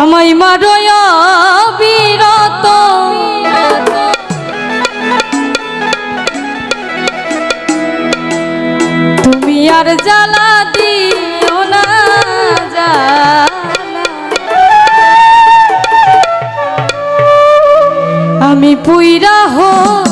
আমায় মারত তুমি আর জ্বালা দিও না আমি পুইরা হোক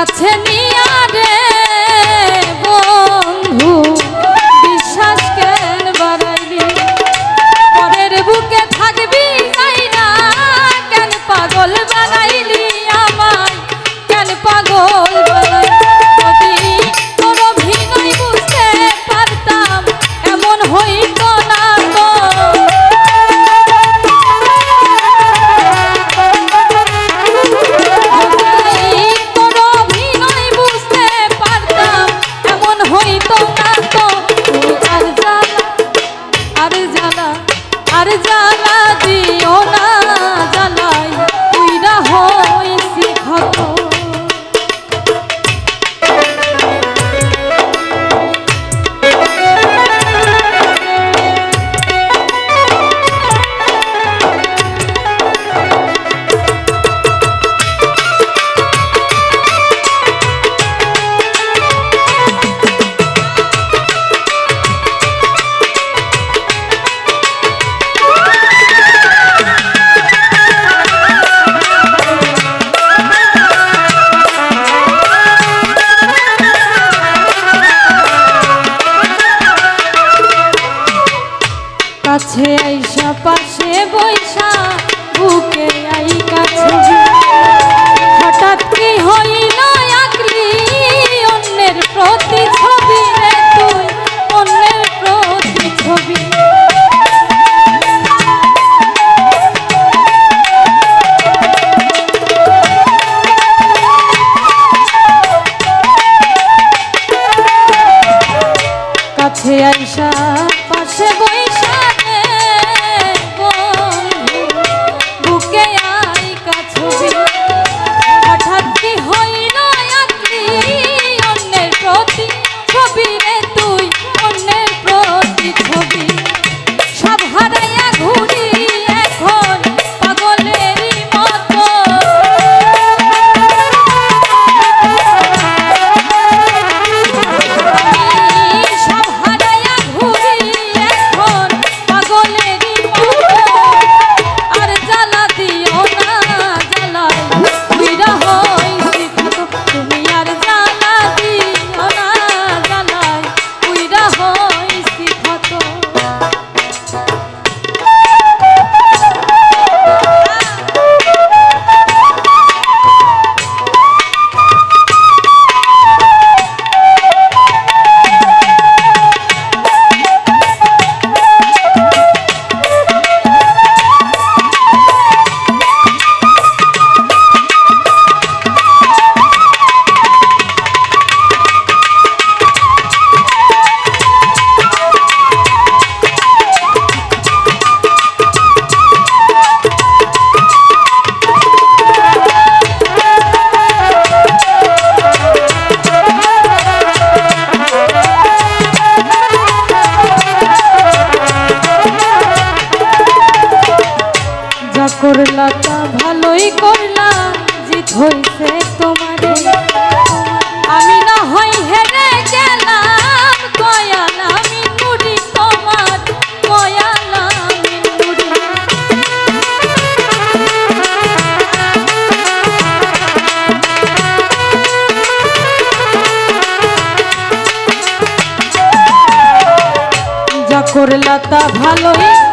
কাছে নিয়ে লতা ভালোই করলাম যে হইছে তোমারে আমি না হই হেরে গেলাম কয়াল আমি তোমার কয়াল আমি নুরি। যা করলা তা ভালোই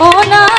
ও